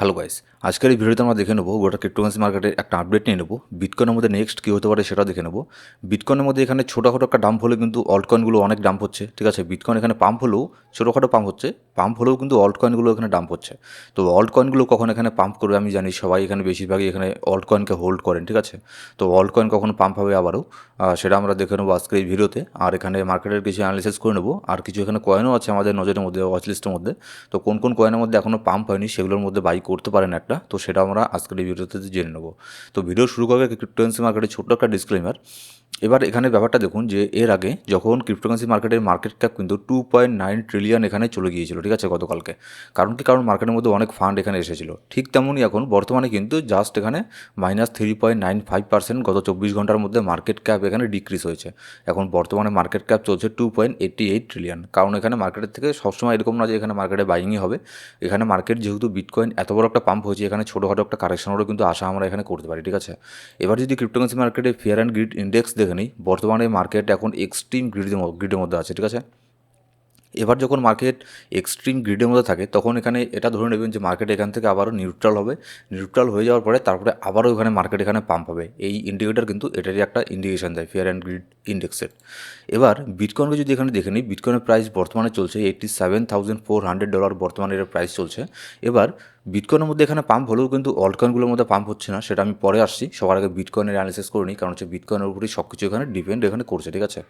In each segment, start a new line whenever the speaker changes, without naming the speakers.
Hello guys আজকের এই ভিডিওতে আমরা দেখে নেব গোটা ক্রিপ্টোকারেন্সি মার্কেটের একটা আপডেট নিয়ে নেব। বিটকয়েনের মধ্যে নেক্সট কী হতে পারে সেটা দেখে নেব। বিটকয়েনের মধ্যে এখানে ছোটোখাটো একটা ডাম্প হলে কিন্তু অল্ট কয়েনগুলো অনেক ডাম্প হচ্ছে, ঠিক আছে? বিটকয়েন এখানে পাম্প হলেও ছোটোখাটো পাম্প হচ্ছে পাম্প হলেও কিন্তু অল্ট কয়েনগুলো এখানে ডাম্প হচ্ছে। তো অল্ট কয়েনগুলো কখন এখানে পাম্প করবে আমি জানি, সবাই এখানে বেশিরভাগই এখানে অল্ট কয়েনকে হোল্ড করেন, ঠিক আছে? তো অল্ট কয়েন কখন পাম্প হবে আবারও সেটা আমরা দেখে নেব আজকের এই ভিডিওতে। আর এখানে মার্কেটের কিছু অ্যানালিসিস করে নেব। আর কিছু এখানে কয়েনও আছে আমাদের নজরের মধ্যে ওয়াচ লিস্টের মধ্যে। তো কোন কোন কয়েনের মধ্যে এখনও পাম্প হয়নি, সেগুলোর মধ্যে বাই করতে পারেন একটা, তো সেটা আমরা আজকের এই ভিডিওতে জেনে নেব। তো ভিডিও শুরু করবে ক্রিপ্টোকারেন্সি মার্কেটের ছোট্ট একটা ডিসক্লেমার এবার এখানে ব্যাপারটা দেখুন যে এর আগে যখন ক্রিপ্টোকারেন্সি মার্কেটের মার্কেট ক্যাপ কিন্তু টু পয়েন্ট নাইন ট্রিলিয়ন এখানে চলে গিয়েছিল, ঠিক আছে, গতকালকে। কারণ কি? কারণ মার্কেটের মধ্যে অনেক ফান্ড এখানে এসেছিল। ঠিক তেমনই এখন বর্তমানে কিন্তু জাস্ট এখানে minus three point nine five percent গত চব্বিশ ঘণ্টার মধ্যে মার্কেট ক্যাপ এখানে ডিক্রিজ হয়েছে। এখন বর্তমানে মার্কেট ক্যাপ চলছে two point eighty eight trillion কারণ এখানে মার্কেটের থেকে সবসময় এরকম না যে এখানে মার্কেটে বাইংই হবে। এখানে মার্কেট যেহেতু বিটকয়েন এত বড় একটা পাম্প হয়েছে, এখানে ছোটোখাটো একটা কারেকশনেরও কিন্তু আশা আমরা এখানে করতে পারি, ঠিক আছে? এবার যদি ক্রিপ্টোকারেন্সি মার্কেটে ফেয়ার অ্যান্ড গ্রিড ইন্ডেক্স দেখে নিই। বর্তমানে মার্কেট এখন এক্সট্রিম গ্রিডের গ্রিডের মধ্যে আছে ঠিক আছে? এবার যখন মার্কেট এক্সট্রিম গ্রিডের মধ্যে থাকে, তখন এখানে এটা ধরে নেবেন যে মার্কেট এখান থেকে আবারও নিউট্রাল হবে। নিউট্রাল হয়ে যাওয়ার পরে তারপরে আবারও এখানে মার্কেট এখানে পাম্প হবে। এই ইন্ডিকেটার কিন্তু এটারই একটা ইন্ডিকেশন দেয় ফেয়ার অ্যান্ড গ্রিড ইন্ডেক্সের এবার বিটকয়েনকে যদি এখানে দেখে নিই বিটকয়েনের প্রাইস বর্তমানে চলছে eighty seven thousand four hundred dollar বর্তমানে এর প্রাইস চলছে। এবার বিটকয়েনের মধ্যে এখানে পাম্প হলেও কিন্তু অল্টকয়েনগুলোর মধ্যে পাম্প হচ্ছে না, সেটা আমি পরে আসছি। সবার আগে বিটকয়েনের অ্যানালিসিস করে নিই, কারণ হচ্ছে বিটকয়েনের উপরেই সব কিছু এখানে ডিপেন্ড এখানে করছে, ঠিক আছে?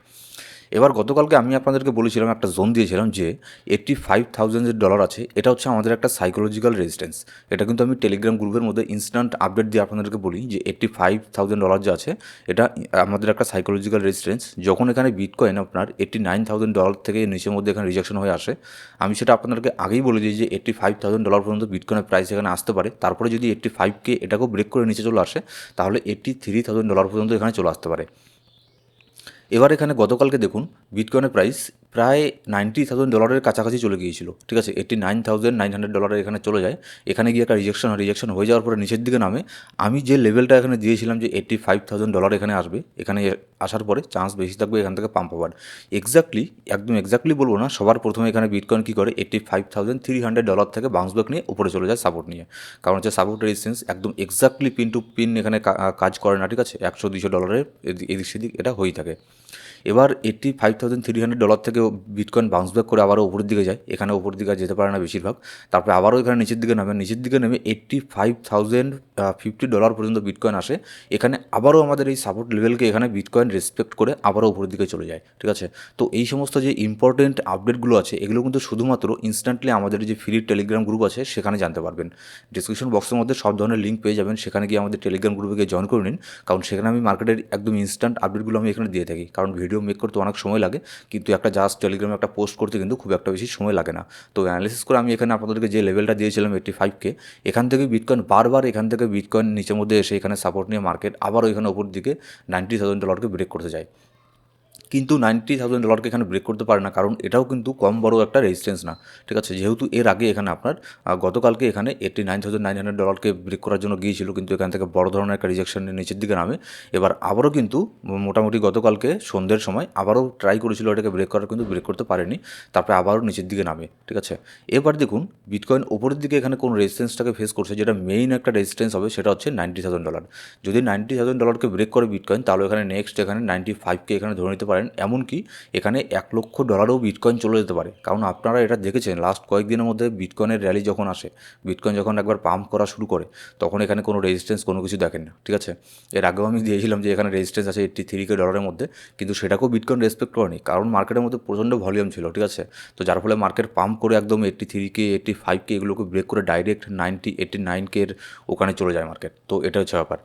এবার গতকালকে আমি আপনাদেরকে বলেছিলাম, একটা জোন দিয়েছিলাম যে এইট্টি ফাইভ থাউজেন্ডের ডলার আছে, এটা হচ্ছে আমাদের একটা সাইকোলজিক্যাল রেজিস্ট্যান্স এটা কিন্তু আমি টেলিগ্রাম গ্রুপের মধ্যে ইনস্ট্যান্ট আপডেট দিয়ে আপনাদেরকে বলি যে এইট্টি ফাইভ থাউজেন্ড ডলার যে আছে, এটা আমাদের একটা সাইকোলজিক্যাল রেজিস্ট্যান্স যখন এখানে বিটকয়েন আপনার এইট্টি নাইন থাউজেন্ড ডলার থেকে নিচের মধ্যে এখানে রিজেকশন হয়ে আসে, আমি সেটা আপনাদেরকে আগেই বলে দিই যে এইট্টি ফাইভ থাউজেন্ড ডলার পর্যন্ত বিটকয়েনের প্রাইস এখানে আসতে পারে। তারপরে যদি এইট্টি ফাইভকে এটাকেও ব্রেক করে নিচে চলে আসে, তাহলে এইট্টি থ্রি থাউজেন্ড ডলার পর্যন্ত এখানে চলে আসতে পারে। এবার এখানে গতকালকে দেখুন বিটকয়েনের প্রাইস প্রায় নাইনটি থাউজেন্ড ডলারের কাছাকাছি চলে গিয়েছিল, ঠিক আছে? Eighty nine thousand nine hundred ডলারের এখানে চলে যায়। এখানে গিয়ে একটা রিজেকশন হয় রিজেকশন হয়ে যাওয়ার পরে নিচের দিকে নামে। আমি যে লেভেলটা এখানে দিয়েছিলাম যে এইটটি ফাইভ থাউজেন্ড ডলার এখানে আসবে, এখানে আসার পরে চান্স বেশি থাকবে এখান থেকে পাম্প হওয়ার এক্স্যাক্টলি একদম এক্স্যাক্টলি বলব না, সবার প্রথমে এখানে বিটকয়েন কী করে? Eighty five thousand three hundred dollar থেকে বাউন্স ব্যাক নিয়ে উপরে চলে যায় সাপোর্ট নিয়ে। কারণ হচ্ছে সাপোর্ট রেজিস্ট্যান্স একদম এক্স্যাক্টলি পিন টু পিন এখানে কাজ করে না, ঠিক আছে? একশো দুশো ডলারের এদিক এদিক সেদিক এটা হয়েই থাকে। এবার eighty five thousand three hundred dollar থেকে বিটকয়েন বাউন্স ব্যাক করে আবারও উপরের দিকে যায়। এখানে উপরের দিকে যেতে পারে না বেশিরভাগ। তারপরে আবারও এখানে নিচের দিকে নামে। নিচের দিকে নেমে eighty five thousand fifty dollar পর্যন্ত বিটকয়েন আসে। এখানে আবারও আমাদের এই সাপোর্ট লেভেলকে এখানে বিটকয়েন রেসপেক্ট করে আবারও উপরের দিকে চলে যায়। ঠিক আছে? তো এই সমস্ত যে ইম্পর্টেন্ট আপডেটগুলো আছে, এগুলো কিন্তু শুধুমাত্র ইনস্ট্যান্টলি আমাদের যে ফ্রি টেলিগ্রাম গ্রুপ আছে, সেখানে জানতে পারবেন। ডিসক্রিপশন বক্সের মধ্যে সব ধরনের লিঙ্ক পেয়ে যাবেন। সেখানে গিয়ে আমাদের টেলিগ্রাম গ্রুপে গিয়ে জয়েন করে নিন। কারণ সেখানে আমি মার্কেটের একদম ইনস্ট্যান্ট আপডেটগুলো আমি এখানে দিয়ে থাকি। কারণ ভিডিও মেক করতে অনেক সময় লাগে। কিন্তু একটা জাস্ট টেলিগ্রামে একটা পোস্ট করতে কিন্তু খুব একটা বেশি সময় লাগে না। তো অ্যানালিসিস করে আমি এখানে আপনাদেরকে যে লেভেলটা দিয়েছিলাম এইটটি ফাইভকে এখান থেকে বিটকয়েন বারবার এখান থেকে বিটকয়েন নিচের মধ্যে এসে এখানে সাপোর্ট নিয়ে মার্কেট আবারও এখানে ওপর দিকে নাইনটি থাউজেন্ড ডলারকে ব্রেক করতে যায়। কিন্তু নাইনটি থাউজেন্ড ডলারকে এখানে ব্রেক করতে পারে না, কারণ এটাও কিন্তু কম বড় একটা রেজিস্ট্যান্স না, ঠিক আছে? যেহেতু এর আগে এখানে আপনার গতকালকে এখানে eighty nine thousand nine hundred ডলারকে break করার জন্য গিয়েছিল, কিন্তু এখান থেকে বড় ধরনের একটা রিজেকশন নিচের দিকে নামে। এবার আবারও কিন্তু মোটামুটি গতকালকে সন্ধ্যের সময় আবারও ট্রাই করেছিল এটাকে ব্রেক করার, কিন্তু ব্রেক করতে পারেনি, তারপরে আবারও নিচের দিকে নামে, ঠিক আছে? এবার দেখুন বিটকয়েন ওপরের দিকে এখানে কোন রেজিস্ট্যান্সটাকে ফেস করছে, যেটা মেইন একটা রেজিস্ট্যান্স হবে, সেটা হচ্ছে নাইনটি থাউজেন্ড ডলার যদি নাইনটি থাউজেন্ড ডলারকে ব্রেক করে বিটকয়েন তাহলে এখানে নেক্সট এখানে নাইনটি ফাইভকে এখানে ধরে নিতে পারেন, এমনকি এখানে এক লক্ষ ডলারও বিটকয়েন চলে যেতে পারে। কারণ আপনারা এটা দেখেছেন লাস্ট কয়েকদিনের মধ্যে বিটকয়েনের র্যালি যখন আসে বিটকয়েন যখন একবার পাম্প করা শুরু করে, তখন এখানে কোনো রেজিস্ট্যান্স কোনো কিছু দেখেন না, ঠিক আছে? এর আগেও আমি দিয়েছিলাম যে এখানে রেজিস্ট্যান্স আছে এইট্টি থ্রি কে ডলারের মধ্যে, কিন্তু সেটাকেও বিটকয়েন রেসপেক্ট করেনি, কারণ মার্কেটের মধ্যে প্রচণ্ড ভলিউম ছিল, ঠিক আছে? তো যার ফলে মার্কেট পাম্প করে একদম eighty three K eighty five K এগুলোকে ব্রেক করে ডাইরেক্ট নাইনটি এইট্টি নাইন কের ওখানে চলে যায় মার্কেট তো এটা হচ্ছে ব্যাপার।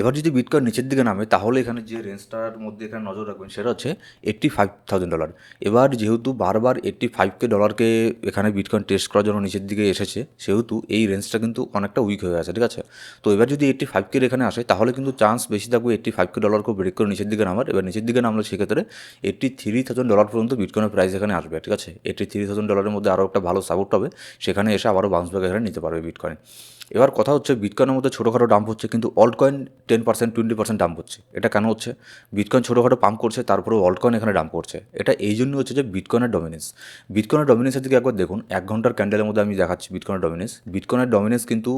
এবার যদি বিটকয়েন নিচের দিকে নামে, তাহলে এখানে যে রেঞ্জটার মধ্যে এখানে নজর রাখবেন, সেটা হচ্ছে এইট্টি ফাইভ থাউজেন্ড ডলার এবার যেহেতু বারবার এইট্টি ফাইভকে ডলারকে এখানে বিটকয়েন টেস্ট করার জন্য নিচের দিকে এসেছে, সেহেতু এই রেঞ্জটা কিন্তু অনেকটা উইক হয়ে আছে, ঠিক আছে? তো এবার যদি এইট্টি ফাইভকে এখানে আসে, তাহলে কিন্তু চান্স বেশি থাকবে এইট্টি ফাইভকে ডলারকে ব্রেক করে নিচের দিকে নামার। এবার নিচের দিকে নামলে সেক্ষেত্রে এইট্টি থ্রি থাউজেন্ড ডলার পর্যন্ত বিটকয়েনের প্রাইস এখানে আসবে, ঠিক আছে? এইট্টি থ্রি থাউজেন্ড ডলারের মধ্যে আরও একটা ভালো সাপোর্ট হবে, সেখানে এসে আবারও বাউন্স ব্যাক এখানে নিতে পারবে বিটকয়েন এবার কথা হচ্ছে বিটকয়েনের মধ্যে ছোটোখাটো ডাম্প হচ্ছে, কিন্তু altcoin ten percent twenty percent dump হচ্ছে। এটা কেন হচ্ছে? বিটকয়েন ছোটোখাটো পাম্প করছে তারপরে অল্ট কয়েন এখানে ডাম্প করছে। এটা এই জন্য হচ্ছে যে বিটকয়েনের ডমিনেন্স বিটকয়েনের ডমিনেন্সের দিকে একবার দেখুন, এক ঘণ্টার ক্যান্ডেলের মধ্যে আমি দেখাচ্ছি বিটকয়েনের ডমিনেন্স বিটকয়েনের ডমিনেন্স কিন্তু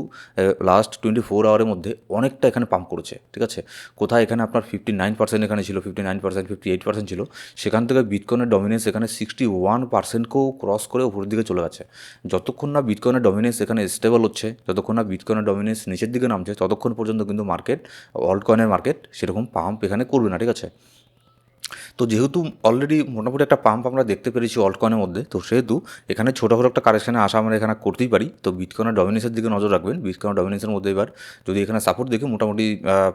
লাস্ট টোয়েন্টি ফোর আওয়ারের মধ্যে অনেকটা এখানে পাম্প করেছে, ঠিক আছে? কোথায়? এখানে আপনার ফিফটি নাইন পার্সেন্ট এখানে ছিল fifty nine percent fifty eight percent ছিল। সেখান থেকে বিটকয়েনের ডমিনেন্স এখানে সিক্সটি ওয়ান পার্সেন্টকেও ক্রস করে উপরের দিকে চলে গেছে। যতক্ষণ না বিটকয়েনের ডমিনেন্স এখানে স্টেবল হচ্ছে, যতক্ষণ না বিটকয়েনের ডমিনেন্স নিচের দিকে নামছে, ততক্ষণ পর্যন্ত কিন্তু মার্কেট অল্ট কয়েনের মার্কেট সেরকম পাম্প এখানে করবে না, ঠিক আছে? তো যেহেতু অলরেডি মোটামুটি একটা পাম্প আমরা দেখতে পেরেছি অল্টকয়েনের মধ্যে, তো সেহেতু এখানে ছোটো ছোটোখাটো একটা কারেকশানে আসা আমরা এখানে করতেই পারি। তো বিটকয়েনের ডমিনেন্সের দিকে নজর রাখবেন। বিটকয়েনের ডমিনেন্সের মধ্যে এবার যদি এখানে সাপোর্ট দেখি মোটামুটি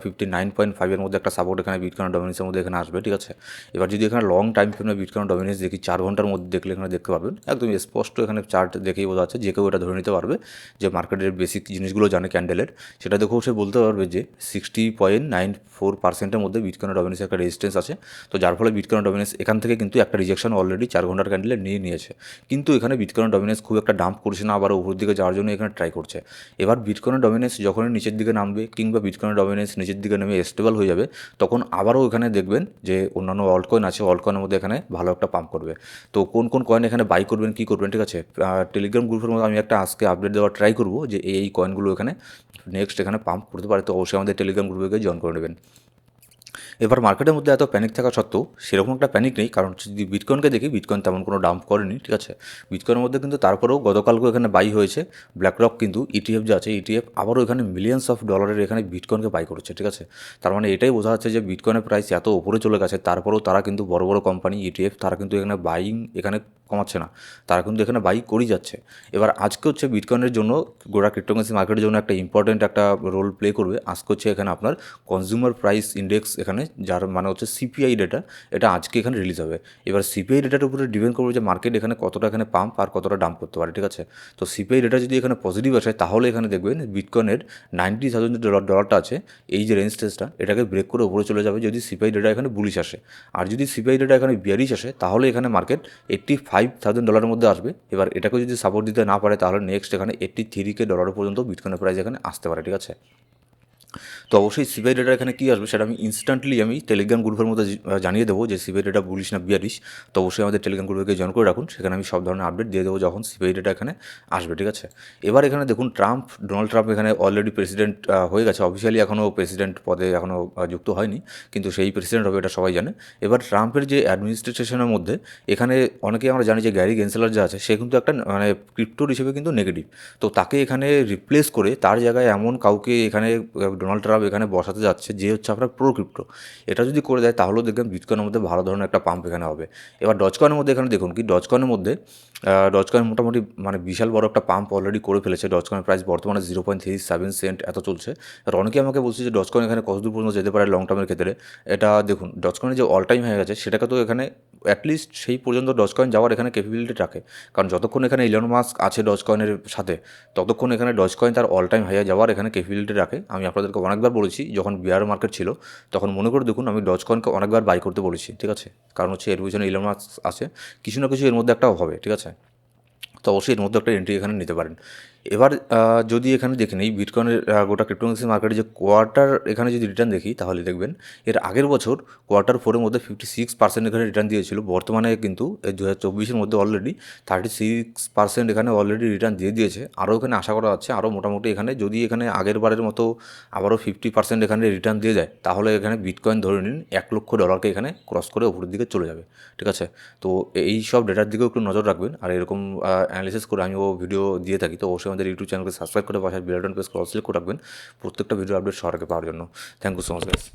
ফিফটি নাইন পয়েন্ট ফাইভের মধ্যে একটা সাপোর্ট এখানে বিটকয়েনের ডমিনেন্সের মধ্যে এখানে আসবে, ঠিক আছে? এবার যদি এখানে লং টাইম ফ্রেমে বিটকয়েনের ডমিনেন্স দেখি, চার ঘণ্টার মধ্যে দেখলে এখানে দেখতে পারবেন। একদম স্পষ্ট এখানে চার্ট দেখেই বোঝা যাচ্ছে, যে কেউ এটা ধরে নিতে পারবে, যে মার্কেটের বেসিক জিনিসগুলো জানে ক্যান্ডেলের সেটা দেখেও সে বলতে পারবে যে সিক্সটি পয়েন্ট নাইন ফোর পার্সেন্টের মধ্যে বিটকয়েনের ডমিনেন্সের একটা রেজিস্টেন্স আছে। তো যার ফলে বিটকয়েনের ডমিনেন্স এখান থেকে কিন্তু একটা রিজেকশন অলরেডি চার ঘণ্টার ক্যান্ডেলে নিয়ে নিয়েছে। কিন্তু এখানে বিটকয়েন ডমিনেন্স খুব একটা ডাম্প করছে না আবার উপর দিকে যাওয়ার জন্য এখানে ট্রাই করছে। এবার বিটকয়েন ডমিনেন্স যখনই নিচের দিকে নামবে কিংবা বিটকয়েন ডমিনেন্স নিচের দিকে নেমে স্টেবল হয়ে যাবে, তখন আবারও এখানে দেখবেন যে অন্যান্য অল্ট কয়েন আছে অল্ট কয়েনের মধ্যে এখানে ভালো একটা পাম্প করবে। তো কোন কোন কয়েন এখানে বাই করবেন, কী করবেন, ঠিক আছে? টেলিগ্রাম গ্রুপের মধ্যে আমি একটা আজকে আপডেট দেওয়ার ট্রাই করব যে এই কয়েনগুলো এখানে নেক্সট এখানে পাম্প করতে পারে, তো অবশ্যই আমাদের টেলিগ্রাম গ্রুপে জয়েন করে নেবেন। এবার মার্কেটের মধ্যে এত প্যানিক থাকা সত্ত্বেও সেরকম একটা প্যানিক নেই, কারণ যদি বিটকয়েনকে দেখি বিটকয়েন তেমন কোনো ডাম্প করেনি, ঠিক আছে? বিটকয়েনের মধ্যে কিন্তু তারপরেও গতকালকেও এখানে বাই হয়েছে। ব্ল্যাক রক কিন্তু ইটিএফ যে আছে ইটিএফ আবারও এখানে মিলিয়ন্স অফ ডলারের এখানে বিটকয়েনকে বাই করেছে, ঠিক আছে? তার মানে এটাই বোঝা যাচ্ছে যে বিটকয়েনের প্রাইস এত উপরে চলে গেছে, তারপরেও তারা কিন্তু বড় বড় কোম্পানি ইটিএফ তারা কিন্তু এখানে বাইং এখানে কমাচ্ছে না। তারা কিন্তু এখানে বাই করেই যাচ্ছে। এবার আজকে হচ্ছে বিটকয়েনের জন্য গোড়া ক্রিপ্টোকারেন্সি মার্কেটের জন্য একটা ইম্পর্টেন্ট একটা রোল প্লে করবে। আজকে হচ্ছে এখানে আপনার কনজিউমার প্রাইস ইন্ডেক্স এখানে যার মানে হচ্ছে সিপিআই ডেটা এটা আজকে এখানে রিলিজ হবে। এবার সিপিআই ডেটার উপরে ডিপেন্ড করবে যে মার্কেট এখানে কতটা এখানে পাম্প আর কতটা ডাম্প করতে পারে, ঠিক আছে? তো সিপিআই ডেটা যদি এখানে পজিটিভ আসে, তাহলে এখানে দেখবেন বিটকয়েনের নাইনটি থাউজেন্ড ডলার ডলারটা আছে, এই যে রেঞ্জ টেস্টটা এটাকে ব্রেক করে উপরে চলে যাবে যদি সিপিআই ডেটা এখানে বুলিশ আসে। আর যদি সিপিআই ডেটা এখানে বিয়ারিশ আসে, তাহলে এখানে মার্কেট এইট্টি ফাইভ থাউজেন্ড ডলারের মধ্যে আসবে। এবার এটাকে যদি সাপোর্ট দিতে না পারে, তাহলে নেক্সট এখানে এইট্টি থ্রি কে ডলার পর্যন্ত বিটকয়েনের প্রাইস এখানে আসতে পারে, ঠিক আছে? তো অবশ্যই সিবিআই ডেটা এখানে কী আসবে সেটা আমি ইনস্ট্যান্টলি আমি টেলিগ্রাম গ্রুপের মধ্যে জানিয়ে দেবো যে সিবিআই ডেটা বুলিশ না বিয়ারিশ তো অবশ্যই আমাদের টেলিগ্রাম গ্রুপে জয়েন করে রাখুন, সেখানে আমি সব ধরনের আপডেট দিয়ে দেবো যখন সিবিআই ডেটা এখানে আসবে, ঠিক আছে? এবার এখানে দেখুন ট্রাম্প ডোনাল্ড ট্রাম্প এখানে অলরেডি প্রেসিডেন্ট হয়ে গেছে। অফিসিয়ালি এখনও প্রেসিডেন্ট পদে এখনও যুক্ত হয়নি, কিন্তু সেই প্রেসিডেন্ট হবে, এটা সবাই জানে। এবার ট্রাম্পের যে অ্যাডমিনিস্ট্রেশনের মধ্যে, এখানে অনেকেই আমরা জানি যে গ্যারি গেন্সেলার যে আছে, সে কিন্তু একটা মানে ক্রিপ্টোর হিসেবে কিন্তু নেগেটিভ তো তাকে এখানে রিপ্লেস করে, তার জায়গায় এমন কাউকে এখানে ডোনাল্ড ট্রাম্প এখানে বসাতে যাচ্ছে, যে হচ্ছে আপনার প্রো ক্রিপ্টো এটা যদি করে দেয়, তাহলেও দেখবেন বিটকয়েনের মধ্যে ভালো ধরনের একটা পাম্প এখানে হবে। এবার ডজকয়েনের মধ্যে এখানে দেখুন কি ডজকয়েনের মধ্যে ডজকয়েন মোটামুটি মানে বিশাল বড় একটা পাম্প অলরেডি করে ফেলেছে। ডজকয়েনের প্রাইস বর্তমানে zero point three seven cent এত চলছে। আর অনেকে আমাকে বলছে যে ডজকয়েন এখানে কতদূর পর্যন্ত যেতে পারে লং টার্মের ক্ষেত্রে। এটা দেখুন ডজকয়েনের যে অল টাইম হয়ে গেছে সেটাকে তো এখানে অ্যাটলিস্ট সেই পর্যন্ত ডজকয়েন যাওয়ার এখানে ক্যাপাবিলিটি রাখে। কারণ যতক্ষণ এখানে ইলন মাস্ক আছে ডজকয়েনের সাথে, ততক্ষণ এখানে ডজকয়েন তার অল টাইম হাইয়ে যাওয়ার এখানে ক্যাপাবিলিটি রাখে। আমি আপনাদেরকে অনেকবার বলেছি, যখন বিয়ার মার্কেট ছিল, তখন মনে করে দেখুন আমি ডজকনকে অনেকবার বাই করতে বলেছি, ঠিক আছে? কারণ হচ্ছে এর পিছনে ইলন আছে, কিছু না কিছু এর মধ্যে একটা হবে, ঠিক আছে? তো অবশ্যই এর মধ্যে একটা এন্ট্রি এখানে নিতে পারেন। এবার যদি এখানে দেখে নিই বিটকয়েনের গোটা ক্রিপ্টোকারেন্সি মার্কেটে যে কোয়ার্টার এখানে যদি রিটার্ন দেখি, তাহলে দেখবেন এর আগের বছর কোয়ার্টার ফোরের মধ্যে ফিফটি সিক্স পার্সেন্ট এখানে রিটার্ন দিয়েছিল। বর্তমানে কিন্তু দু হাজার চব্বিশের মধ্যে অলরেডি থার্টি সিক্স পার্সেন্ট এখানে অলরেডি রিটার্ন দিয়ে দিয়েছে। আরও এখানে আশা করা যাচ্ছে, আরও মোটামুটি এখানে, যদি এখানে আগের বারের মতো আবারও ফিফটি পার্সেন্ট এখানে রিটার্ন দিয়ে যায়, তাহলে এখানে বিটকয়েন ধরে নিন এক লক্ষ ডলারকে এখানে ক্রস করে উপরের দিকে চলে যাবে। ঠিক আছে? তো এই সব ডেটার দিকেও একটু নজর রাখবেন। আর এরকম অ্যানালিসিস করে আমিও ভিডিও দিয়ে থাকি, তো অবশ্যই আমাদের ইউটিউব চ্যানেলকে সাবস্ক্রাইব করে পাশে বেলটন প্রেস করে সিলেক্ট করে রাখবেন। প্রত্যেকটা ভিডিও আপডেট সবার পাওয়ার জন্য। Thank you so much guys